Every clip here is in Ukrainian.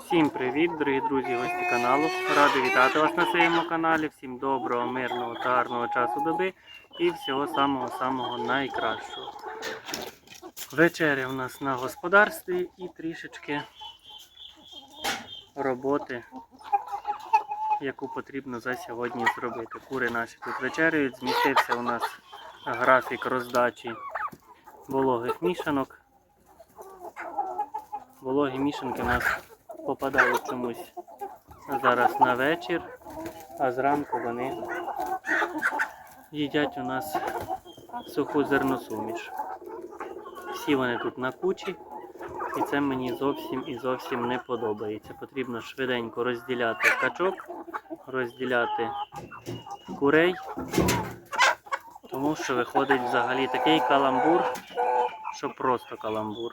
Всім привіт, дорогі друзі, гості каналу. Радий вітати вас на своєму каналі. Всім доброго, мирного та гарного часу доби і всього самого-самого найкращого. Вечеря у нас на господарстві і трішечки роботи, яку потрібно за сьогодні зробити. Кури наші тут вечеряють. Змістився у нас графік роздачі вологих мішанок. Вологі мішанки у нас попадають чомусь зараз на вечір, а зранку вони їдять у нас суху зерносуміш. Всі вони тут на кучі, і це мені зовсім і зовсім не подобається. Потрібно швиденько розділяти качок, розділяти курей, тому що виходить взагалі такий каламбур, що просто каламбур.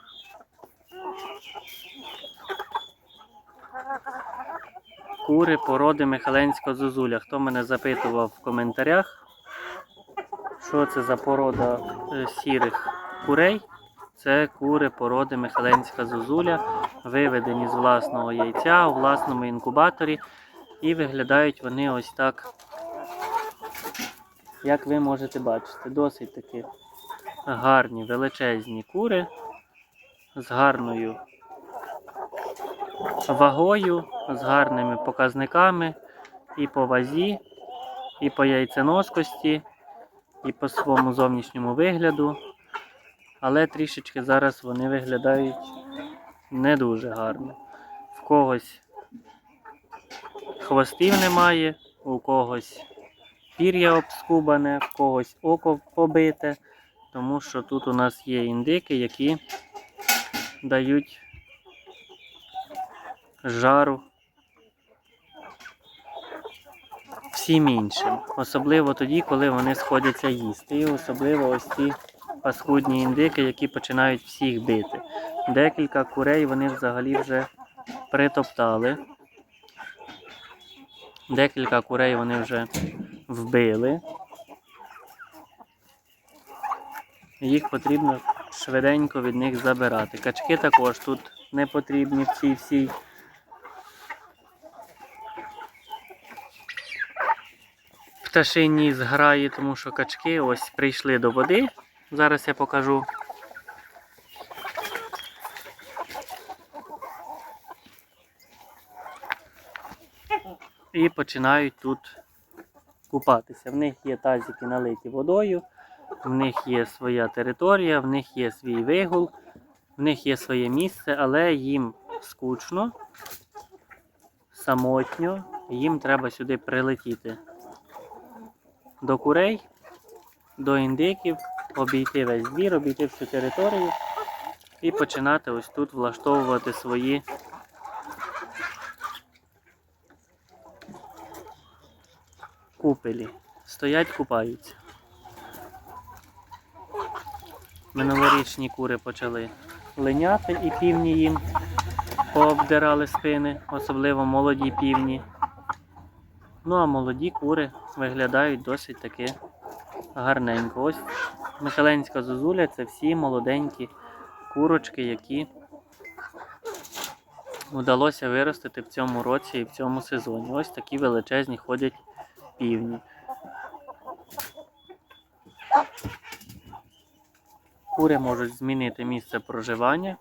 Кури породи Михаленського зозуля. Хто мене запитував в коментарях, що це за порода е, сірих курей? Це кури породи Михаленська зозуля, виведені з власного яйця у власному інкубаторі. І виглядають вони ось так, як ви можете бачити. Досить таки гарні величезні кури з гарною вагою, з гарними показниками і по вазі, і по яйценоскості, і по своєму зовнішньому вигляду. Але трішечки зараз вони виглядають не дуже гарно. В когось хвостів немає, у когось пір'я обскубане, в когось око побите, тому що тут у нас є індики, які дають жару всім іншим. Особливо тоді, коли вони сходяться їсти. І особливо ось ці паскудні індики, які починають всіх бити. Декілька курей вони взагалі вже притоптали. Декілька курей вони вже вбили. Їх потрібно швиденько від них забирати. Качки також тут не потрібні в цій всій пташиній зграї, тому що качки ось прийшли до води. Зараз я покажу. І починають тут купатися. В них є тазики налиті водою, в них є своя територія, в них є свій вигул, в них є своє місце, але їм скучно, самотньо, їм треба сюди прилетіти до курей, до індиків, обійти весь двір, обійти всю територію і починати ось тут влаштовувати свої купелі. Стоять, купаються. Минулорічні кури почали линяти і півні їм пообдирали спини, особливо молоді півні. Ну а молоді кури виглядають досить таки гарненько. Ось Михаленська зозуля це всі молоденькі курочки, які вдалося виростити в цьому році і в цьому сезоні. Ось такі величезні ходять півні. Кури можуть змінити місце проживання,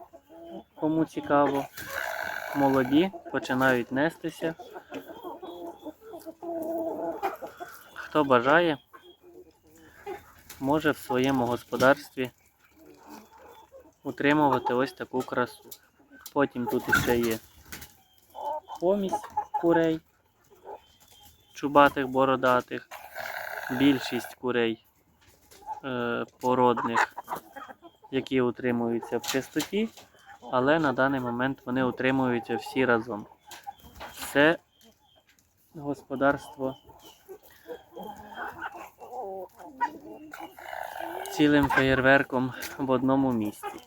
кому цікаво. Молоді починають нестися. Хто бажає, може в своєму господарстві утримувати ось таку красу. Потім тут ще є помість курей, чубатих, бородатих, більшість курей е, породних, які утримуються в чистоті, але на даний момент вони утримуються всі разом. Це господарство цілим феєрверком в одному місці.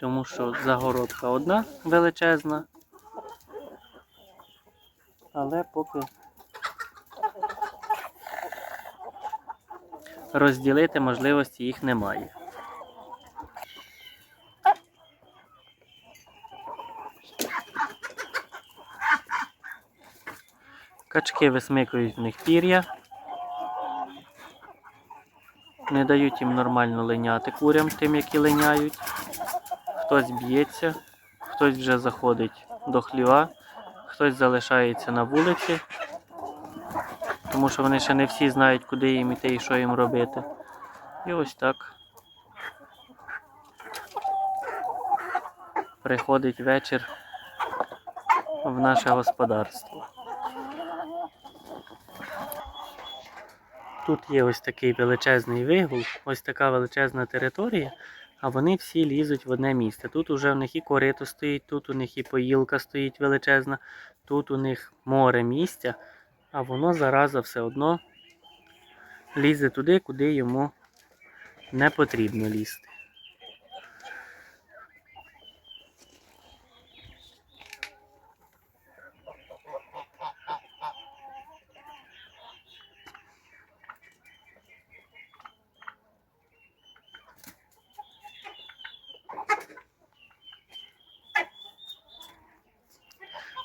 Тому що загородка одна величезна, але поки розділити можливості їх немає. Качки висмикують в них пір'я. Не дають їм нормально линяти курям, тим, які линяють. Хтось б'ється, хтось вже заходить до хліва, хтось залишається на вулиці, тому що вони ще не всі знають, куди їм іти і що їм робити. І ось так. Приходить вечір в наше господарство. Тут є ось такий величезний вигул, ось така величезна територія, а вони всі лізуть в одне місце. Тут уже в них і корито стоїть, тут у них і поїлка стоїть величезна, тут у них море місця, а воно зараза все одно лізе туди, куди йому не потрібно лізти.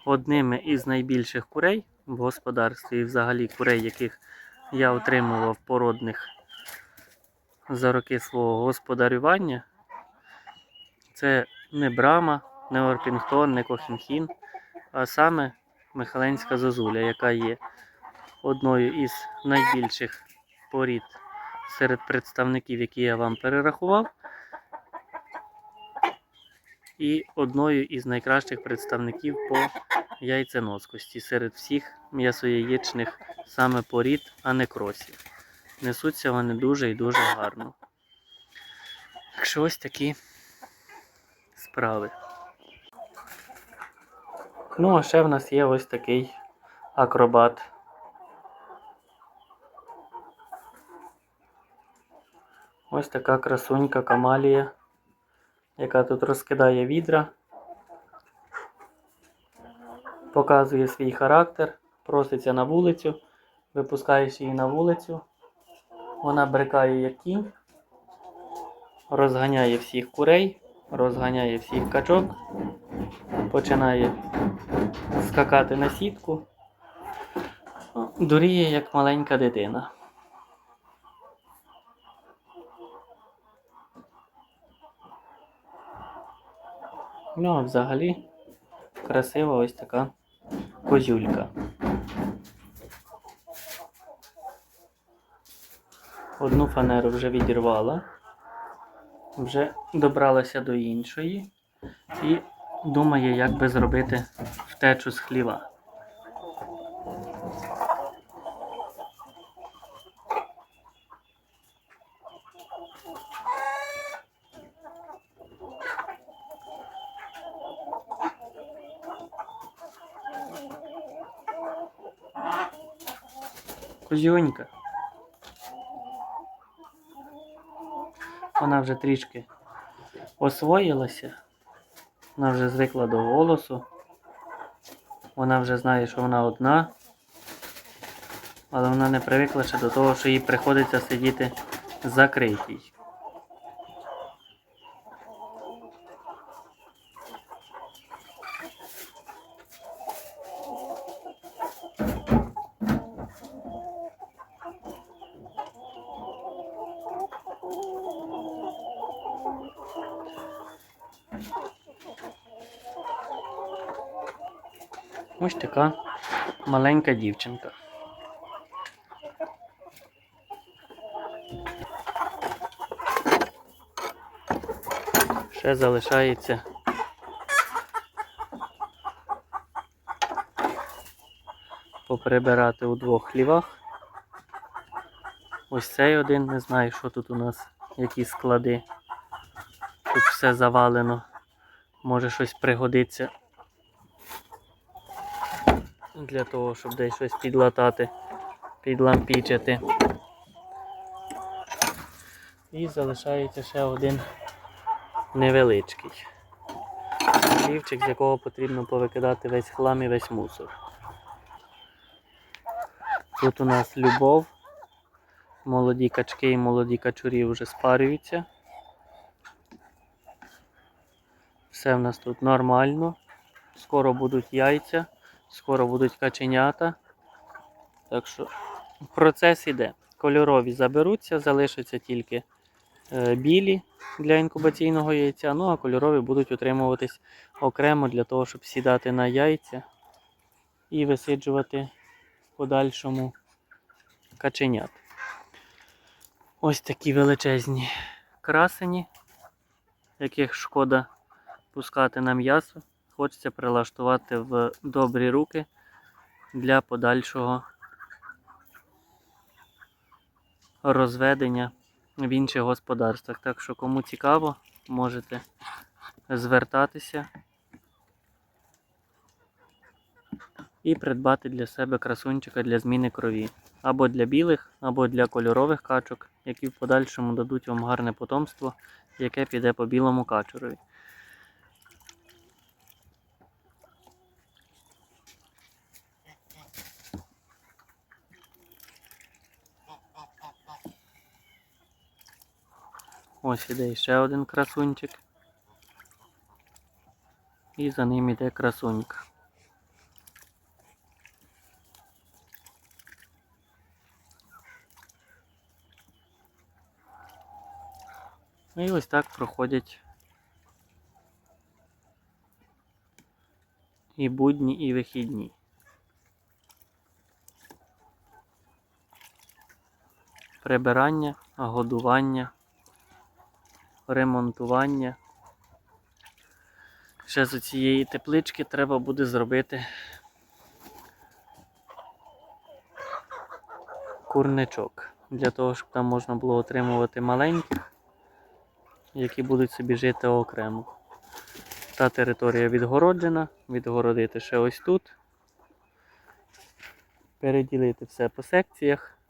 Одними із найбільших курей в господарстві і взагалі курей, яких я отримував породних за роки свого господарювання, це не Брама, не Орпінгтон, не Кохінхін, а саме Михаленська зозуля, яка є одною із найбільших порід серед представників, які я вам перерахував, і одною із найкращих представників по яйценоскості серед всіх м'ясояєчних саме порід, а не кросів. Несуться вони дуже і дуже гарно. Так що ось такі справи. Ну, а ще в нас є ось такий акробат. Ось така красунька камалія, яка тут розкидає відра, показує свій характер, проситься на вулицю, випускаєш її на вулицю, вона брикає як кінь, розганяє всіх курей, розганяє всіх качок, починає скакати на сітку, дуріє як маленька дитина. Ну, а взагалі красива ось така козюлька. Одну фанеру вже відірвала, вже добралася до іншої і думає, як би зробити втечу з хліва. Козюнька. Вона вже трішки освоїлася. Вона вже звикла до голосу. Вона вже знає, що вона одна. Але вона не привикла ще до того, що їй приходиться сидіти закритій. Ось така маленька дівчинка. Ще залишається поприбирати у двох хлівах. Ось цей один, не знаю, що тут у нас, які склади. Тут все завалено. Може щось пригодиться для того, щоб десь щось підлатати, підлампічити. І залишається ще один невеличкий. Лівчик, з якого потрібно повикидати весь хлам і весь мусор. Тут у нас любов. Молоді качки і молоді качурі вже спарюються. Все в нас тут нормально. Скоро будуть яйця, скоро будуть каченята. Так що процес іде. Кольорові заберуться, залишаться тільки е, білі для інкубаційного яйця, ну а кольорові будуть утримуватись окремо для того, щоб сідати на яйця і висиджувати в подальшому каченят. Ось такі величезні красені, яких шкода пускати на м'ясо. Хочеться прилаштувати в добрі руки для подальшого розведення в інших господарствах. Так що, кому цікаво, можете звертатися і придбати для себе красунчика для зміни крові. Або для білих, або для кольорових качок, які в подальшому дадуть вам гарне потомство, яке піде по білому качурові. Ось іде ще один красунчик. І за ним іде красунька. І ось так проходять і будні, і вихідні. Прибирання, годування, ремонтування. Ще з цієї теплички треба буде зробити курничок. Для того, щоб там можна було отримувати маленьких, які будуть собі жити окремо. Та територія відгороджена, відгородити ще ось тут. Переділити все по секціях.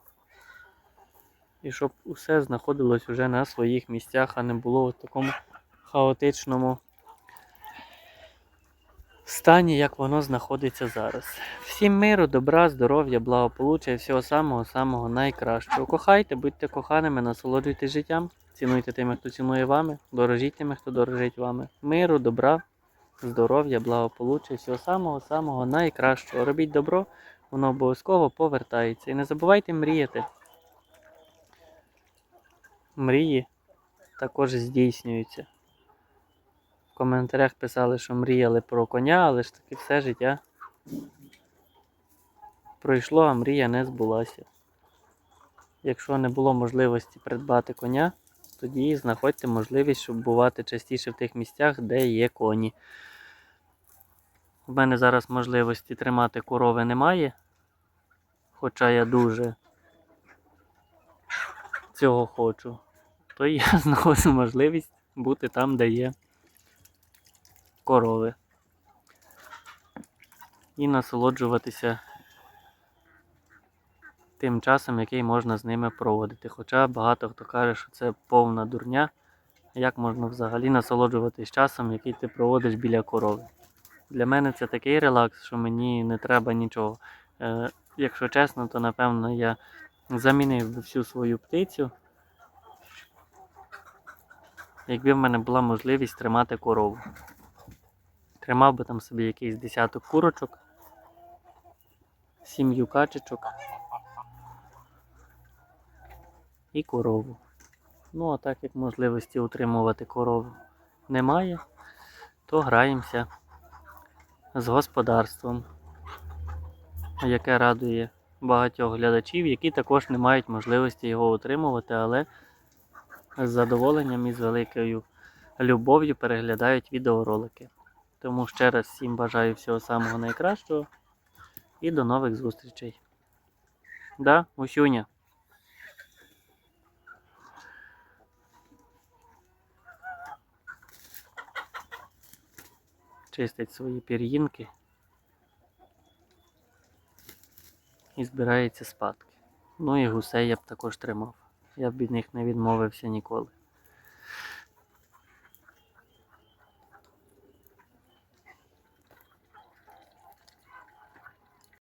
І щоб усе знаходилось вже на своїх місцях, а не було в такому хаотичному стані, як воно знаходиться зараз. Всім миру, добра, здоров'я, благополуччя і всього самого-самого найкращого. Кохайте, будьте коханими, насолоджуйтесь життям, цінуйте тими, хто цінує вами, дорожіть тими, хто дорожить вами. Миру, добра, здоров'я, благополуччя і всього самого-самого найкращого. Робіть добро, воно обов'язково повертається. І не забувайте мріяти. Мрії також здійснюються. В коментарях писали, що мріяли про коня, але ж таки все життя пройшло, а мрія не збулася. Якщо не було можливості придбати коня, тоді знаходьте можливість, щоб бувати частіше в тих місцях, де є коні. У мене зараз можливості тримати корови немає, хоча я дуже цього хочу, то я знаходжу можливість бути там, де є корови. І насолоджуватися тим часом, який можна з ними проводити. Хоча багато хто каже, що це повна дурня. Як можна взагалі насолоджуватись часом, який ти проводиш біля корови. Для мене це такий релакс, що мені не треба нічого. Е, якщо чесно, то напевно я замінив би всю свою птицю, якби в мене була можливість тримати корову. Тримав би там собі якийсь десяток курочок, сім'ю качечок і корову. Ну, а так як можливості утримувати корову немає, то граємося з господарством, яке радує багатьох глядачів, які також не мають можливості його утримувати, але з задоволенням і з великою любов'ю переглядають відеоролики. Тому ще раз всім бажаю всього самого найкращого і до нових зустрічей. Да, Усюня. Чистить свої пір'їнки і збирається спадки. Ну і гусей я б також тримав. Я б від них не відмовився ніколи.